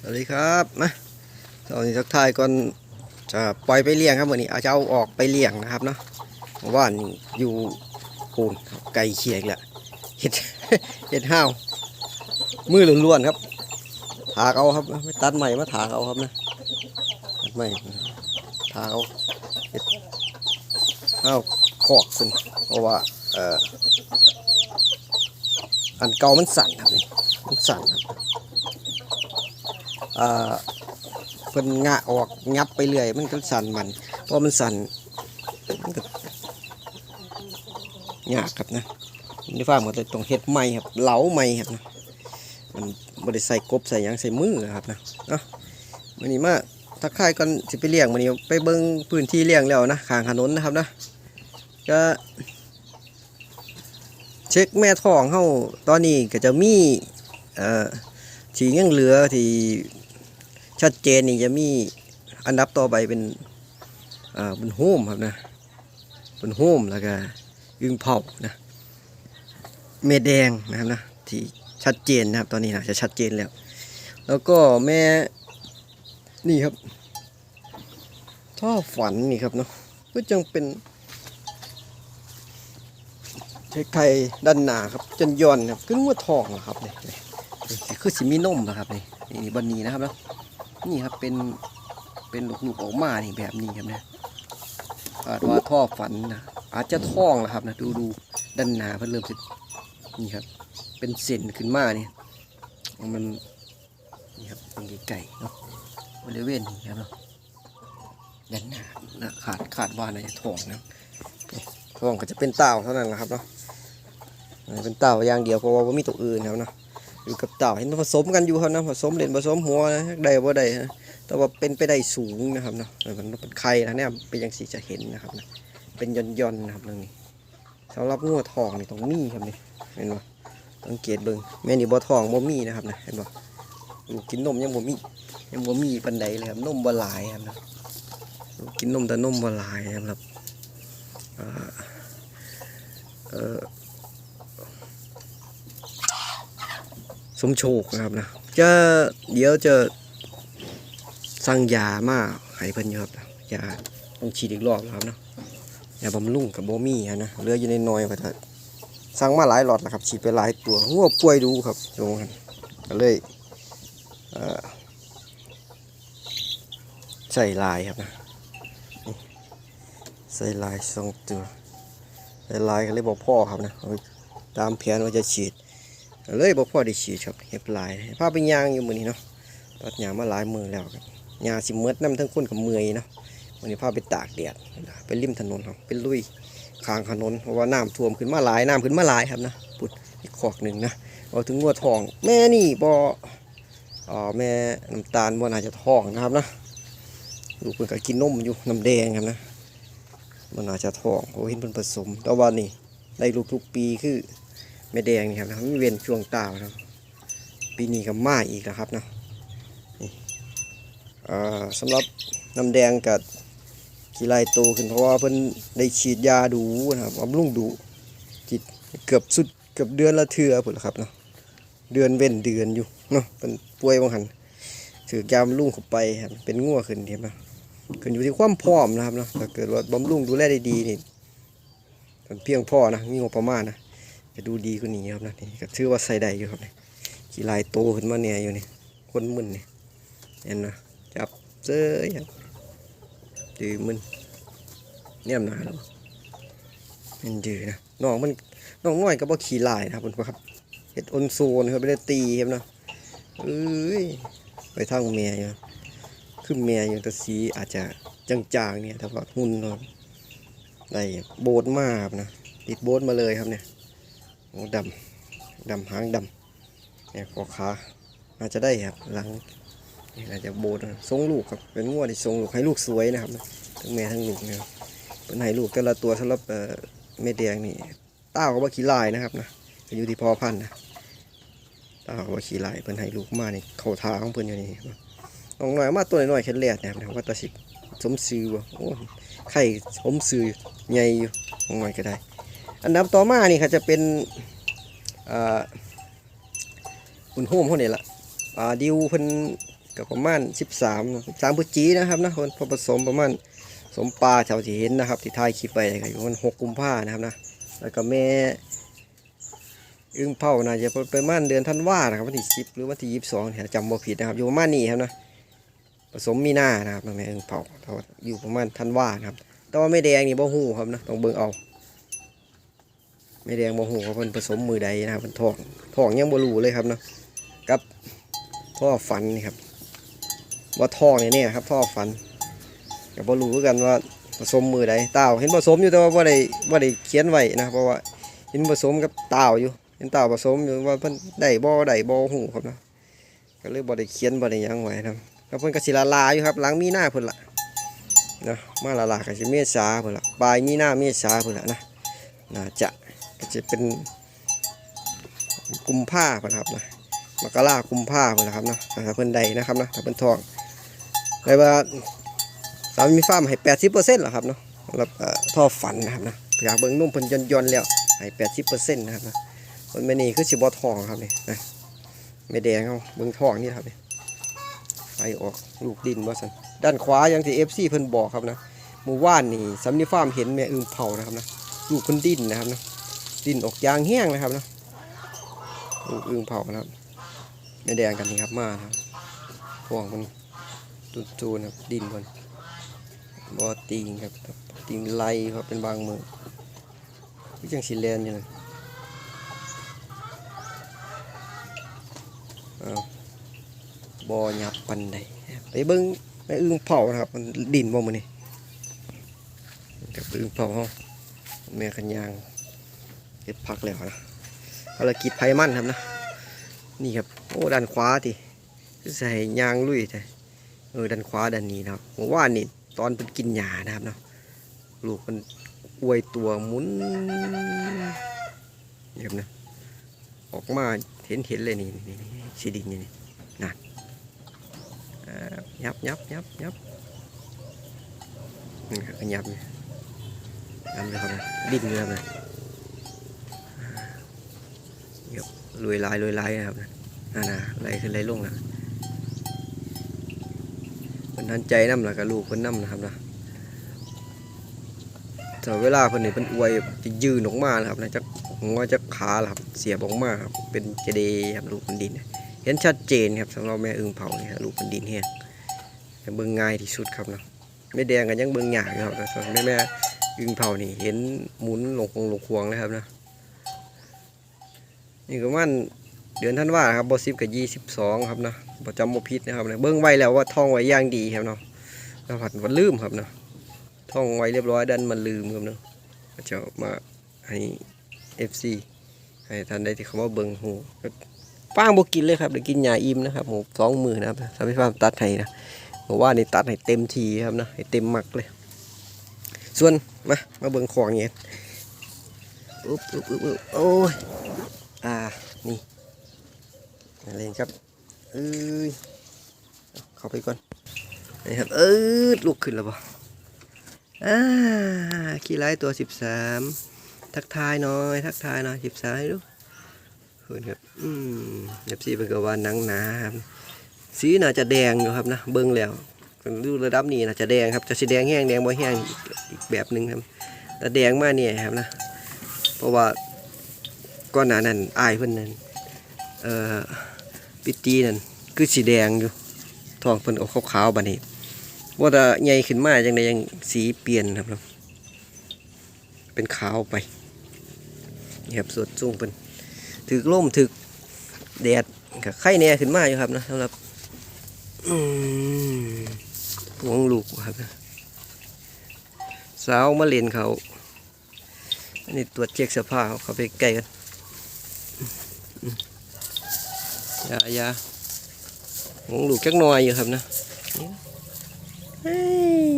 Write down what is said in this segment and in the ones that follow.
สวัสดีครับมาตอนนี้ทักทายก่อนจะปล่อยไปเลี้ยงครับวันนี้อาจจะเอาออกไปเลี้ยงนะครับเนาะว่านี่อยู่ปูนไก่เขียอีกแล้วเห็ดเห็ดห้าวมือล้วนๆครับ ถากเอาครับไม่ตัดใหม่มาถากเอาครับนะตัดใหม่ถากเอาเห็ดห้าวขอกขึ้นเพราะว่าเอ่ออันเก่ามันสั่นครับนี่มันสั่นครับ เพิ่นงะออกงับไปเรื่อยมันก็สั่นมันเพราะมันสั่นมันก็ยากครับนะนี่ฟ้าหมดเลยตรงเฮ็ดไม้ครับเหลาไม้ครับนะมันบ่ได้ใส่กบใส่ยังใส่มือครับนะเนาะมื้อนี้มาทักทายก่อนสิไปเลี้ยงมื้อนี้ไปเบิ่งพื้นที่เลี้ยงแล้วนะข้างถนนนะครับนะก็เช็คแม่ท้องเฮาตอนนี้ก็จะมีเอ่อที่ยังเหลือที่ ชัดเจนนี่จะมีอันดับต่อไปเป็นอ่าเป็นโฮมครับนะเป็นโฮมแล้วก็ยึงเผานะเมแดงนะครับนะที่ชัดเจนนะครับตอนนี้นะจะชัดเจนแล้ว แล้วก็แม่นี่ครับท่อฝันนี่ครับเนาะก็จังเป็นไข่ด้านหนาครับจนย่อนครับขึ้นว่าทองนะครับเนี่ยคือสิมีนมนะครับนี่นี่บันนี้นะครับเนาะ นี่ครับเป็นเป็นลูกๆออกมานี่แบบนี้ครับนะอาจว่าท่อฝันนะอาจจะท้องนะครับนะดูดูด้านหน้าเพิ่นเริ่มสินี่ครับ เป็นเส้นขึ้นมาเนี่ยมันนี่ครับตรงไก่เนาะบริเวณนี้ครับเนาะด้านหน้านะขาดขาดว่าน่าจะท้องนะท้องก็จะเป็นเต่าเท่านั้นแหละครับเนาะเป็นเต่าอย่างเดียวเพราะว่าไม่มีตัวอื่นครับเนาะ อยู่กับเต่าเห็นมันผสมกันอยู่ครับนะผสมเล่นผสมหัวนะได้บ่ได้นะแต่ว่าเป็นไปได้สูงนะครับเนาะมันเป็นไข่นะเนี่ยเป็นอย่างสีจะเห็นนะครับนะเป็นย่อนๆนะครับเรื่องนี้สำหรับงัวทองนี่ต้องมีครับนี่เห็นบ่สังเกตเบิ่งแม่นี่บ่ทองบ่มีนะครับนะเห็นบ่ลูกกินนมยังบ่มียังบ่มีปานใดเลยครับนมบ่หลายครับนะลูกกินนมแต่นมบ่หลายนะครับเอ่อ สมโชคนะครับนะจะเดี๋ยวจะสั่งยามาให้เพิ่นอยู่ครับยาต้องฉีดอีกรอบนะครับเนาะยาบำรุงกับโบมี่นะเหลืออยู่ในน้อยๆก็จะสั่งมาหลายหลอดแล้วครับฉีดไปหลายตัวงัวป่วยดูครับโยงกันก็เลยใส่ลายครับนะใส่ลายสองตัวใส่ลายก็เลยบอกพ่อครับนะตามแผนว่าจะฉีด เลยบ่พอได้ฉีดครับเห็บลายพาไปย่างอยู่มือนี้เนาะตัดหญ้ามาหลายมือแล้วครับหญ้าสิเมดน้ำทั้งคนกับเมื่อยเนาะมื้อนี้พาไปตากแดดไปริมถนนครับไปลุยข้างถนนเพราะว่าน้ำท่วมขึ้นมาหลายน้ำขึ้นมาหลายครับนะปุดอีกขอกหนึ่งนะเอาถึงงัวทอง แม่นี่บ่อ๋อแม่น้ำตาลบ่น่าจะทองนะครับนะลูกเพิ่นก็กินนมอยู่น้ำแดงครับนะบ่น่าจะทองเพราะเห็นเพิ่นผสมแต่ว่านี่ได้ลูกทุกปีคือ แม่แดงนี่ครับนะครับมีเวียนช่วงตาครับ ปีนี้ก็มาอีกแล้วครับเนาะสำหรับน้ำแดงกับกีไลโตขึ้นเพราะว่าเพิ่นได้ฉีดยาดูนะครับบำรุงดูจิตเกือบสุดเกือบเดือนละเทื่อพุ่นลครับเนาะเดือนเว้นเดือนอยู่เนาะเป็นป่วยบางหันถือยาบำรุงเข้าไปครับเป็นงัวขึ้นเห็นไหมขึ้นอยู่ที่ความพร้อมนะครับเนาะถ้าเกิดว่าบำรุงดูแลได้ดีนี่มันเพียงพอนะมีงบประมาณนะ จะดูดีกว่านี้ครับนะนี่ก็ถือว่าใส่ได้อยู่ครับนี่ขี่ลายโตขึ้นมาเนี่ยอยู่นี่คนมึนเนี่ยเห็นนะจับเซ้ยครับดื้อมึนเนี่ยมหนาแล้วมันดื้อนะน้องมันน้องน้อยก็บ่ขี่ลายนะครับคุณครับเห็ดออนโซนครับไม่ได้ตีครับนะเอ้ยไปทางเมียอยู่ขึ้นเมียอยู่แต่สีอาจจะจางๆเนี่ยแต่ว่าหุ่นเราได้โบดมากนะติดโบดมาเลยครับเนี่ย โอ้ดำดำหางดำเนี่ยคอขาน่าจจะได้ครับหลังนี่น่าจะโบนทรงลูกครับเป็นงัวที่ทรงลูกให้ลูกสวยนะครับทั้งแม่ทั้งลูกเนี่ยเป็นให้ลูกแต่ละตัวสำหรับเอ่อแม่แดงนี่เต้าก็ว่าขี้ลายนะครับนะอยู่ที่พอพันนะเต้าก็ว่าขี้ลายเป็นให้ลูกมานี่เข่าท้าของเพิ่นอยู่นี่น้องน้อยมาตัวน้อยแค่แรกนะครับนะว่าตาสิสมซื้อบ่โอ้ไข่สมซื้อใหญ่อยู่น้องน้อยก็ได้ อันดับต่อมานี่ค่ะจะเป็นอ่าคุณโฮมเขาเนี่ยละอ่าดิวเพิ่นก็ประมาณ 13 13พฤศจิกนะครับนะคนผสมประมาณสมปลาแถวที่เห็นนะครับ ที่ทายคลิปไปอยู่ประมัน6กุมภานะครับนะแล้วก็แม่อึ้งเผาน่าจะประมาณเดือนธันวานะครับวันที่10หรือวันที่22เนี่ยจำบ่ผิดนะครับอยู่ประมาณนี้ครับนะผสมมีหน้านะครับแม่อึ้งเผาแต่ว่าอยู่ประมาณธันวานะครับแต่ว่าไม่แดงนี่บ่ฮู้ครับนะต้องเบิ่งเอา ม่แดงบ่ฮู้ว่าเพิ่นผสมมือใดนะครับเพิ่นทองทองยังบ่รู้เลยครับเนาะกับท่อฟันนี่ครับ ว่าทองเนี่ยเนี่ยครับท่อฟันก็บ่รู้คือกันว่าผสมมือใดเต่าเห็นผสมอยู่แต่ว่าบ่ได้บ่ได้เขียนไว้นะเพราะว่าเห็นผสมกับเต่าอยู่เห็นเต่าผสมอยู่ว่าเพิ่นได้บ่ได้บ่ฮู้ครับเนาะก็เลยบ่ได้เขียนบ่ได้ยังไว้นะแล้วเพิ่นก็สิละลาอยู่ครับหลังมีหน้าเพิ่นละนะมาละลาก็สิเมษาเพิ่นละปลายมีหน้าเมษาเพิ่นละนะน่าจะ ก็จะเป็นกุมผ้าพนครับนะมกรากุมผ้าพนะครับนะถ้าเพิ่นใดนะครับนะถ้าเพิ่นทองได้ว่าสามีฟาร์มให้แปดสิบเปอร์เซ็นต์หรอครับเนาะสำหรับท่อฝันนะครับนะอยากเบิ่งนุ่มเพิ่นย่อนย่อนๆแล้วให้แปดสิบเปอร์เซ็นต์นะครับนะคนแม่นี่คือสิบ่ทองครับนี่นะไม่แดงเอาเบิ่งทองนี่ครับนี่ไปออกลูกดินว่าซั่นด้านขวาอย่างที่ FC เพิ่นบอกครับนะเมื่อวานนี่สำนีฟาร์มเห็นแม่อึ่งเผานะครับนะลูกคนดินนะครับนะ ดิ้นออกยางแห้งนะครับเนาะลูกอึ่งเผานะครับไม่แดงกันนี่ครับมาครับห่วงมันตุนจูนครับดินก่อนบอติงครับติงไล่ครับเป็นบางมือวิจังสีแลนอยู่เลยอ้าวบอหยับปันใดไปเบิ้งแม่อึ่งเผานะครับ มันดินบ่มือนี่กับอึ่งเผาเฮาแม่ขันยาง เก็บพักแล้วนะภารกิจไพมันครับนะ นี่ครับ โอ้ด้านขวาทีใส่ยางลุยแต่เออด้านขวาด้านนี้นะครับผมว่านี่ตอนเป็นกินหญ้านะครับเนาะลูกมันอวยตัวหมุนนี่ครับนะออกมาเห็นเห็นเลยนี่นี่นี่สีดินนี่นี่นั่นอ่ายับยับยับยับนี่ครับยับเนี่ยทำเลยครับนะดิ้นเลยครับนะ เดี๋ยวลอยลายลอยลายนะครับนะน่านะไหลขึ้นไหลลงนะเป็นทันใจน้ำละกับลูกเพิ่นน้ำนะครับนะแต่เวลาเพิ่นนี่เพิ่นอวยจะยืนออกมานะครับนะจะหัวจะขาครับเสียบออกมาครับเป็นเจเดครับลูกเป็นดิน เห็นชัดเจนครับสำหรับแม่อึ่งเผาเนี่ยลูกเป็นดินแห้งเบิ่งง่ายที่สุดครับนะไม่แดงกันยังเบิ่งยากอยู่ครับแต่ส่วนแม่แม่อึ่งเผานี่เห็นหมุนหลงคงหลงควงนะครับนะ นี่ก็มันเดือนท่านว่าครับบสิบกับยี่สิบสองครับเนาะประจำบพิษนะครับนะเบิ้งไว้แล้วว่าท่องไว้ย่างดีครับเนาะแล้วผัดวันลืมครับเนาะท่องไว้เรียบร้อยดันมันลืมครับเนาะจะมาให้เอฟซีให้ท่านได้ที่เขามาเบิ้งหูป้างบกินเลยครับเดี๋ยวกินยาอิ่มนะครับหมูสองมือนะครับทำให้ฟ้าตัดให้นะผมว่านี่ตัดให้เต็มทีครับนะให้เต็มมักเลย ส่วนมามาเบิ่งของเงี้ยอุ๊บอุ๊บอุ๊บอุ๊บโอ้ย อ่า นี่เล่นครับเอ้ยเอเข้าไปก่อนนี่ครับ เออลุกขึ้นแล้วปะอ่าขี้ไล่ตัวสิบสามทักทายหน่อย ทักทายหน่อยสิบสามดูเห็นครับ อืมเด็บสีเป็นกว่าหนังหนาครับสีน่าจะแดงอยู่ครับนะเบิ่งแล้วดูระดับนี้นะจะแดงครับจะสีแดงแห้งแดงบ่แห้งอีกแบบหนึ่งครับแต่แดงมากเนี่ยครับนะเพราะว่า ก้อนหนานั้นอายเพิ่นนั้นเอ่อปิตีนั่นคือสีแดงอยู่ทองเพิ่นออกขาวๆบัดนี้ว่าแต่ใหญ่ขึ้นมาจังไดยังสีเปลี่ยนครับเนาเป็นขาวไปนี่ครับสดสูงเพิ่นถึกล่มถึกแดดกับไข่แน่ขึ้นมาอยู่ครับนะสำหรับอืมพวงลูกครับสาวมาเล่นเขาอันนี้ตรวจเช็คสภาพเขาไปใกล้กันอืมอ ยายาพวงลูกจักหน่อยอยู่ครับนะเฮ้ย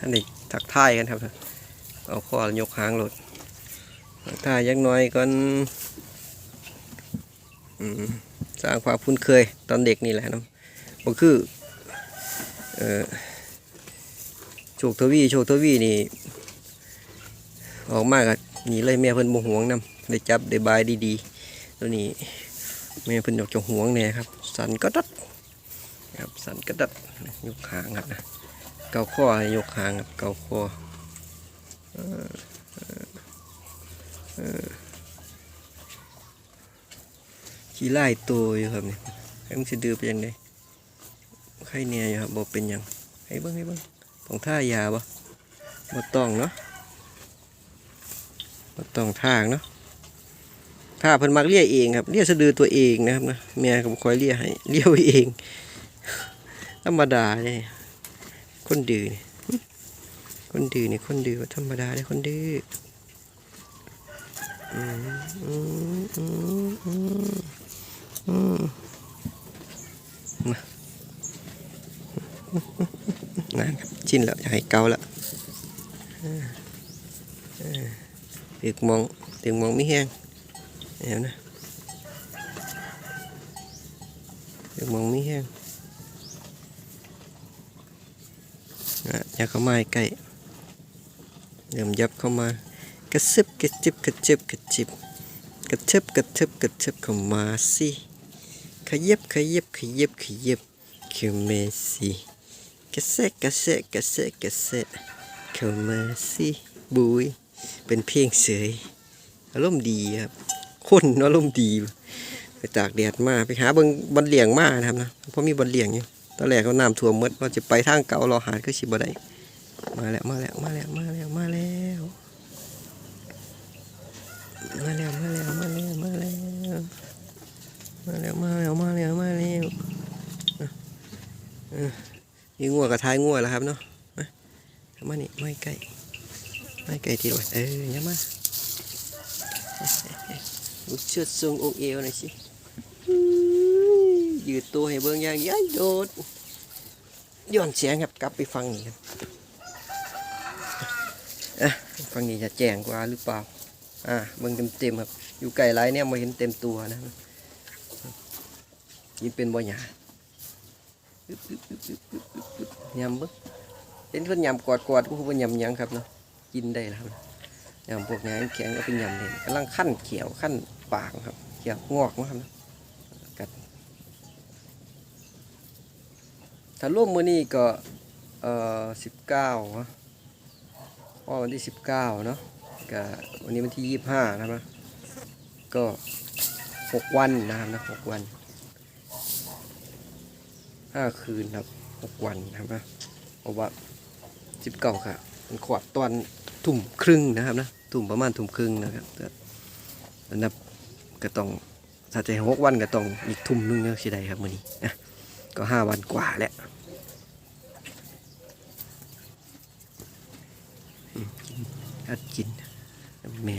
อันนี้ทักทายกันครับ เอาข้อยกหางรถทักทายยักน่อยก่อนสร้างความคุ้นเคยตอนเด็กนี่แหละเนาะก็คือโชคทวีโชคทวีนี่ ออกมากับนี่เลยแม่เพิ่นโมห่วงนำได้จับได้บายดีๆ ตัวนี้ แม่เพิ่นออกจะห่วงเนี่ยครับ สันก็ดัดครับสันกระดับยกหางครับนะเกาข้อให้ยกหางครับเกาข้อขี้ไล่ตัวอยู่ครับนี่ให้มันสิดื้อไปยังไงไข้เนี่ยอยู่ครับบ่เป็นยังให้เบิ่งให้เบิ่งต้องท่ายาบ่บ่ต้องเนาะบ่ต้องทางเนาะ ท่าเพิ่นมักเลียเองครับเลียสะดือตัวเองนะครับนะแม่ก็คอยเลียให้เลียเอาเองธรรมดาเนี่ยคนดื้อคนดื้อนี่ยคนดื้อธรรมดาเลยคนดื้อมานั่นครับชินแล้วอยากให้เกาแล้วเออเออตึกมองตึกมองไม่แห้ง เห็นนะตึกมองไม่แห้งอะอย่าเข้ามาใกล้เริ่มยับเข้ามากระซิบกระจิบกระจิบกระจิบกระเทิบกระเทิบกระเทิบเข้ามาสิขยับขยับขยับขยับเข้ามาสิกระเซะกระเซะกระเซะกระเซะเข้ามาสิบุยเป็นเพลงเสยอารมณ์ดีครับ คนอารมณ์ดีไปตากแดดมาไปหาบิ่งบอลเลียงมานะครับนะเพราะมีบอลเลียงอยู่ตอนแรกเขาน้ำท่วมหมดว่าจะไปทางเก่ารอหาก็ชิบได้มาแล้วมาแล้วมาแล้วมาแล้วมาแล้วมาแล้วมาแล้วมาแล้วมาแล้วมาแล้วมาแล้วมาแล้วมาแล้วอะเออนี่งัวกับท้ายงัวแล้วครับเนาะมานี่ไม่ใกลไม่ใกลทีละเอออย่ามาอุ ดเชือดทรงอกเอวหน่อยสิยืดตัวให้เบิ่งอย่างยัยโดดย้อนเสียงครับกลับไปฟังนี่ครับฟังนี่จะแจ้งกว่าหรือเปล่า อ่าเบิ่งเต็มๆครับ อยู่ไกลไรเนี่ยมาเห็นเต็มตัวนะกินเป็นบ่หยาปึ๊บปึ๊บปึ๊บปึ๊บปึ๊บปึ๊บปึ๊บยำเบิ่งเห็นเพิ่นยำกอดกอดๆก็คือว่ายำหยังครับเนาะกินได้แล้วครับยำพวกนี้แข็งก็เป็นยำเลยกำลังขั้นเขียวขั้น ปากครับเขียวงอกนะครับกับถ้าร่วมมือนี้ก็เอ่อสิบเก้าว่าวันที่สิบเก้าเนาะก็วันนี้วันที่ยี่สิบห้านะครับก็หกวันนะครับนะหกวันห้าคืนครับหกวันนะครับนะเพราะว่าสิบเก้าค่ะมันขวดตอนทุ่มครึ่งนะครับนะทุ่มประมาณทุ่มครึ่งนะครับนับ ก็ต้องถ้าจะหกวันก็ต้องอีกทุ่มหนึงเนาะสิได้ครับมือนี้นะก็ห้าวันกว่าแล้วกัดกินแม่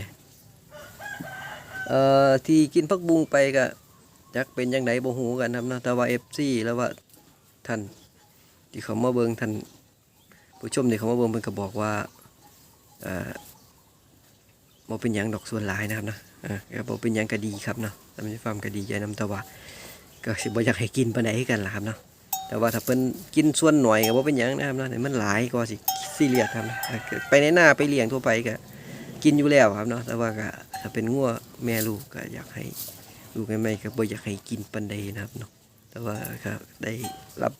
เอ่อที่กินพักบุงไปก็จักเป็นยังไงบ่ฮู้กันครับนะแต่ว่า FC แล้วว่าท่านที่เขามาเบิงท่านผู้ชมที่เขามาเบิงเพิ่นก็บอกว่าเอ่อบ่เป็นหยังดอกส่วนหลายนะครับนะ ออก็บ่เป็นยังก็ดีครับเนาะแต่มีความก็ดีใจนํแต่ว่าก็สิบ่อยากให้กินปานใดกันล่ะครับเนาะแต่ว่าถ้าเพิ่นกินส่วนหน่อยก็บ่เป็นหยังนะครับเนาะมันหลายก็สิซีเรียสครับนะไปในหน้าไปเลี้ยงทั่วไปก็กินอยู่แล้วครับเนาะแต่ว่าก็ถ้าเป็นงัวแม่ลูกก็อยากให้ลูกแม่ก็บ่อยากให้กินปันใดนะครับเนาะแต่ว่าก็ได้รับ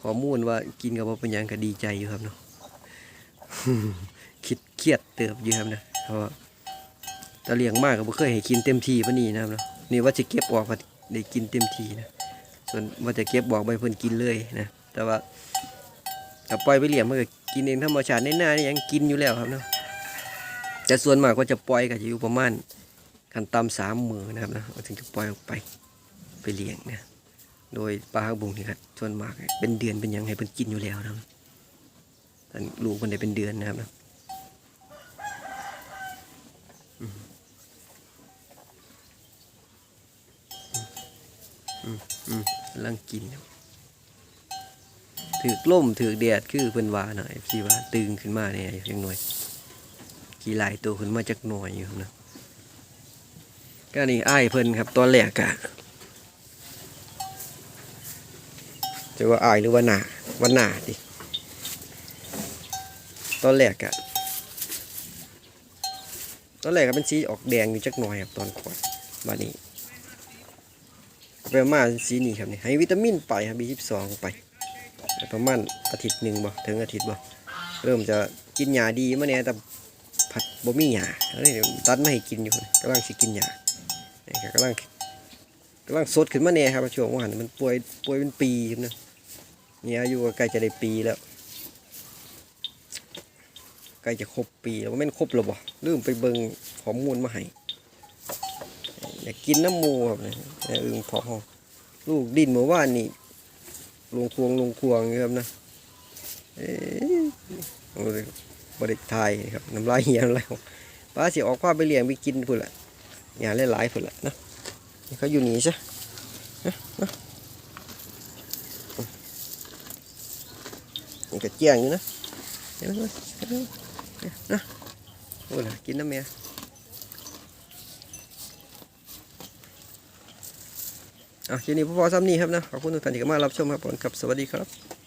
ข้อมูลว่ากินกับว่าเป็นหยังก็ดีใจอยู่ครับเนาะคิดเครียดเติบอยู่ครับนะเพราะว่า ตาเลียงมากก็บ่เคยให้กินเต็มทีปานนี้นะครับเนาะนี่ว่าจะเก็บออกว่าได้กินเต็มทีนะส่วนว่าจะเก็บบอกไปเพิ่นกินเลยนะแต่ว่าถ้าปล่อยไปเลี้ยงมันก็กินเองธรรมชาติในหน้านี่ยังกินอยู่แล้วครับเนาะแต่ส่วนมากก็จะปล่อยก็จะอยู่ประมาณขันต่ำสามมือนะครับนะถึงจะปล่อยออกไปไปเลี้ยงนะโดยปลาฮักบุงนี่ครับส่วนมากเป็นเดือนเป็นยังให้เป็นกินอยู่แล้วนะแต่ลูกคนได้เป็นเดือนนะครับนะ อืมอืมกำลังกินครับถือกล่มถือกแดดคือเพิ่นว่าหน่อยสิว่าตึงขึ้นมาเนี่ยยังหน่อยกี่หลายตัวขึ้นมาจากหน่อยอยู่ครับนะก็นี่อ้ายเพิ่นครับตอนแรกอะจะว่าอ้ายหรือว่าหนาว่าหนาดิตอนแรกอะตอนแรกก็เป็นสีออกแดงอยู่จักหน่อยครับตอนขวดบัดนี้ ปประมาณสีนี้ครับนี่ให้วิตามินไปครับ B12 ไป ประมาณอาทิตย์หนึ่งบ่ถึงอาทิตย์บ่เริ่มจะกินหญ้าดีมาเนี่ยแต่ผัดบ่มีหญ้าแล้วนี่เดี๋ยตัดมาให้กินอยู่กำลังสิกินหญ้านี่ก็กำลังกำลังสดขึ้นมาเนี่ยครับช่วงว่าหันมันป่วยป่วยเป็นปีครับนะเนี่ยอายุก็ใกล้จะได้ปีแล้วใกล้จะครบปีแล้วแม่นครบแล้วบ่ลืมไปเบิ่งข้อมูลมาให้ อยากกินน้ำมูครับเนี่ยอึ่งพอลูกดินเมื่อวานนี่ลงควงลงควงนี่ครับนะเอ๊ะบริทายครับน้ำลายเหี่ยน้ำลายออกป้าสิออกผ้าไปเลี้ยงไปกินพุ่นละอย่าหลายๆพุ่นละนะเขาอยู่นี่ใช่นะนะนี่ก็เจียงอยู่นะเห็นไหมเห็นไหมเนี่ยนะโอ้ยกินน้ำเมีย อะทีนี้พอๆซ้ำนี่ครับนะ ขอบคุณทุกท่านที่เข้ามารับชมครับผมกับสวัสดีครับ